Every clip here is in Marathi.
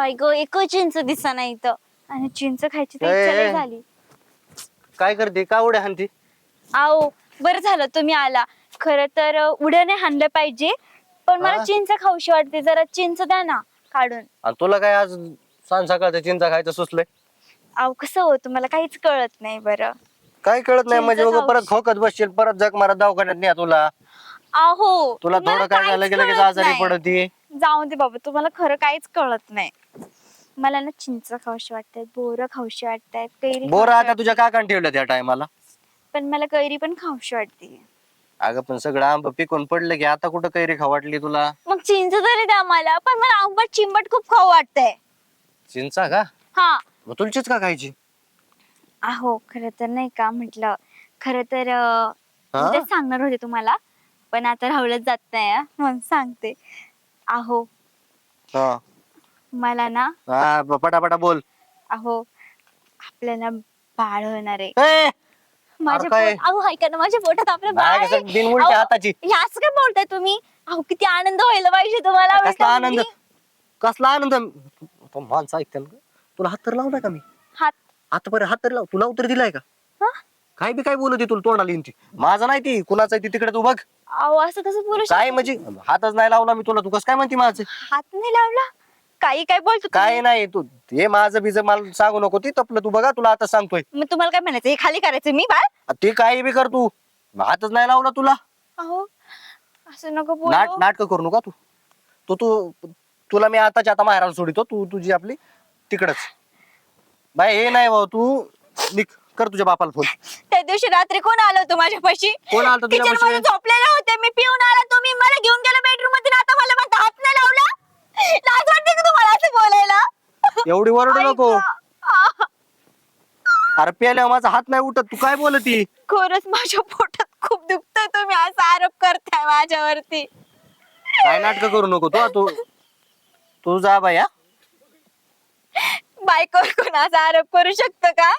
बाई ग एक चिंच दिसा नाही इथं. आणि चिंच खायची तर ए, इच्छा लई ए. झाली. काय करते? का उड्या हाणती? आओ बरं झालं तुम्ही आला. खरं तर अं, उड्या नाही हाणलं पाहिजे पण मला हा? चिंच खाऊशी वाटते. जरा चिंच द्या ना काढून. आणि तुला काय आज सांग सकाळचं चिंचा खायचं सुचलंय? अहो कसं होतं मला काहीच कळत नाही बरं. काय कळत नाही. चिंच म्हणजे बघ परत. खोकत बसशील परत जग मारा दवाखान्यात न्या तुला. अहो तुला मला थोडं काय काहीच झालं की लगेच कळत आजारी नाही. पडती? जाऊ दे बाबा तुम्हाला खरं काहीच कळत नाही. मला ना चिंच खाऊशी वाटतात बोरं खाऊशी वाटतात कैरी बोर आता तुझ्या काकान ठेवलं त्या टायमाला. पण मला कैरी पण खाऊशी वाटते. अगं पण सगळं आंब पिकून पडलं की आता कुठं कैरी खावाटली तुला? मग चिंच तरी द्या मला पण मला आंबट चिंबट खूप खाऊ वाटतंय. चिंचा का? हा. मग तुलचीच का खायची? अहो खरं तर नाही का म्हटलं. खरं तर अं, हा? मी तेच सांगणार होते तुम्हाला. पण आता राहुलच जात नाही हं, म्हणून सांगते. अहो. हा. मला ना हा, ब- पटापटा बोल. अहो आपल्याला बाळ होणार आहे. ए, माझ्या काय? पोट- अहो ऐका ना माझ्या पोटात आपलं बाळ नाही आहे. कसं बिनउलट्या अहो, हाताची. हे असं काय बोलताय तुम्ही? अहो किती आनंद व्हायला पाहिजे तुम्हाला कसला आनंद? कसला आनंद? तो माणसं ऐकते ना तुला हात तर लावलाय का मी? हात. आतापर्यंत हात तर लाव तुला उत्तर दिलाय का? काय बी काय बोलत तुला तोंडाला येईन ती माझं नाही ती कुणाचं आहे ती तिकडे तू बघ. अहो असं कसं बोलू शकता? काय म्हणजे हातच नाही लावला मी तुला तू कसं काय म्हणते माझं? हात नाही लावला? काही काय बोलतो तुम्ही? काय नाही तू हे माझं बीज मला सांगू नको ती तपलं तू बघा तुला आता सांगतोय. मग तुम्हाला काय म्हणायचं? हे खाली करायचं मी बाळ? ते काही बी कर तू. हातच नाही लावला तुला. अहो असं नको नाट बोलू नाटक करू नका तू. तू तू तुला मी आताच्या आता माहेराला सोडितो तू तुझी आपली तिकडच. बाय हे नाही भाऊ तू निक कर तुझ्या बापाला फोन त्या दिवशी रात्री कोण आलं होतं माझ्यापाशी? कोण आलं होतं किचन तुझ्यापाशी? मध्ये झोपलेले होते मी पिऊन आला तुम्ही मला घेऊन गेला बेडरूममध्ये आता मला म्हणता हात नाही लावला. लाज वाटते का तुम्हाला असं बोलायला? एवढी वरडू नको. ऐका. अरे माझा हात नाही उठत तू काय बोलती? खरंच माझ्या पोटात खूप दुखतंय तुम्ही असा आरोप करताय माझ्यावरती. काय नाटक करू नको तू तू तू जा बाई हा. बायकोवर कोण असा आरोप करू शकतो का?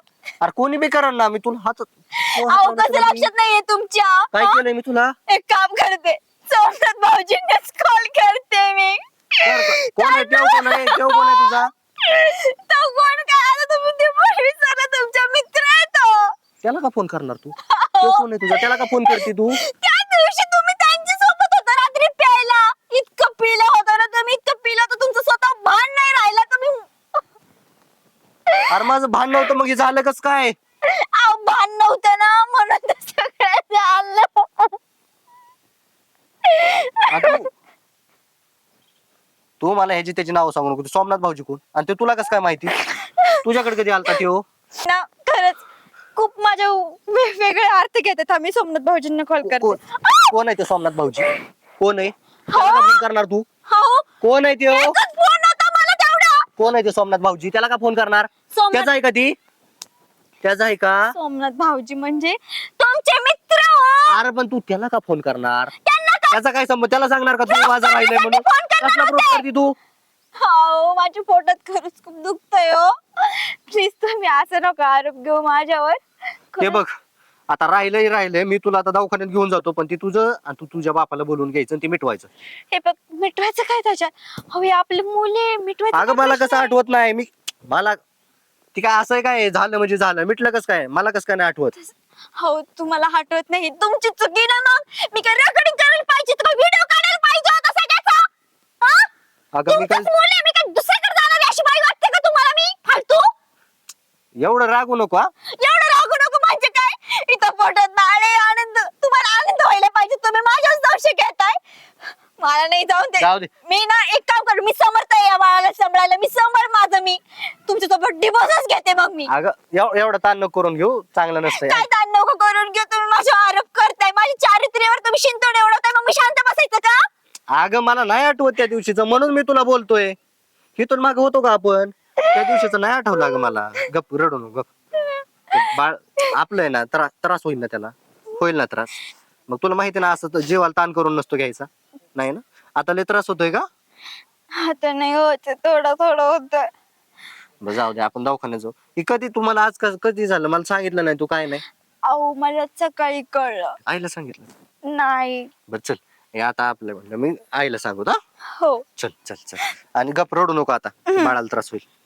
अरे कोणी बी करण ना मी तुला हात तू अहो कसं लक्षात नाहीये तुमच्या? काय हा? केलंय मी तुला? एक काम करते. सोमनाथ भाऊजींनाच कॉल करते मी. कर- कर. कोण आहे? ठेव कोण आहे? ठेव कोण आहे तुझा? तो कोण काय आता तुम्ही ते पण विसरला तुमचा मित्र आहे तो. त्याला का फोन करणार तू? तो कोण आहे तुझा? त्याला का फोन करते तू? त्या दिवशी तुम्ही त्यांच्यासोबत होता रात्री प्यायला इतकं पिलं होतं ना तुम्ही इतकं पिलं तर तुमचं स्वतः भान नाही राहिलं तुम्ही अरे माझं भान नव्हतं मग हे झालं कस काय? अहो भान नव्हतं ना म्हणून ते तू तू मला ह्याची त्याची नाव सांगू नको. तू सोमनाथ भाऊजी कोण? आणि ते तुला कसं काय माहिती? तुझ्याकडे कधी आलता त्यो? ना खरंच खूप माझ्या वेगवेगळे अर्थ घेतात. आम्ही सोमनाथ भाऊजींना कॉल कोण करतो. कोण? आहे ते सोमनाथ भाऊजी? कोण आहे? त्याला का फोन करणार तू? हो. कोण आहे त्यो? एकच फोन होता मला तेवढा. कोण आहे ते सोमनाथ भाऊजी? त्याला का फोन करणार? सोमनाथ- त्याचा आहे का ती? त्याचा आहे का? सोमनाथ भाऊजी म्हणजे तुमचे मित्र! हो अरे पण तू त्याला का फोन करणार? त्यांना का त्याचा काय संबंध? त्याला सांगणार का तू माझा राहिलंय म्हणून? फोन करणार कसला प्रूफ होते. करते तू? हो माझ्या पोटात खरंच खूप दुखतंय हो. प्लीज तुम्ही असं नका आरोप घेऊ माझ्यावर. ते बघ आता राहिलंय राहिलंय. मी तुला आता दवाखान्यात घेऊन जातो पण ती तुझं आणि तू तुझ्या बापाला बोलून घ्यायचं आणि ते मिटवायचं. हे बघ मिटवायचं काय त्याच्यात? हो हे आपले मुले मिटवायचं अगं काय मला प्रश्न कसं आहे? आठवत नाही. मी मला ती काय असं काय झालं म्हणजे झालं? मिटलं कसं काय? मला कसं काय नाही आठवत. हो तुम्हाला आठवत नाही? तुमची चुकी ना मग? मी काय रेकॉर्डिंग करायला पाहिजे? तर व्हिडिओ काढायला पाहिजे होता सगळ्याचा? हा? अगं मी काय मुल आहे, मी काय दुसरीकडे जाणार अशी बाई वाटते का तुम्हाला मी? फालतू? एवढं रागू नको हा. एवढं रागू नको म्हणजे काय? इथं पोटात आहे आनंद. तुम्हाला आनंद व्हायला पाहिजे. तुम्ही माझ्याच दर्शक घेताय. मला नाही जाऊन जाऊ दे. दे. मी ना एक काम कर. मी समर्थ आहे या बाळाला सांभाळायला. मी समर तुमच्यासोबत डिवोर्सच घेते मग मी. अगं एव- एवढं ताण नको करून घेऊ चांगलं नसतंय. काय ताण नको करून घेऊ? तुम्ही माझ्या आरोप करताय माझ्या चारित्र्यावर तुम्ही शिंतोड एवढताय मग मी शांत बसायचं का? अगं मला नाही आठवत त्या दिवशीचं म्हणून मी तुला बोलतोय. इथून माग होतो का आपण? त्या दिवशीचं नाही आठवलं अगं मला. गप रडू नको गप. ते बाळ आपलं आहे ना त्रास त्रास होईल ना त्याला. होईल ना त्रास. मग तुला माहिती ना असं तर जीवाला ताण करून नसतो घ्यायचा. नाही ना? आता लय त्रास होतोय का? आता नाही होत थोडं थोडं होत. बरं जाऊ दे आपण दवाखान्यात जाऊ. ही कधी तुम्हाला आज क- कधी झालं? मला सांगितलं नाही तू काय नाही. अहो मला सकाळी कळलं. आईला सांगितलं? नाही. बर चल. हे आता आपलं म्हणलं मी आईला सांगू हा? हो. चल चल चल. आणि गप रडू नको आता. बाळाला त्रास होईल.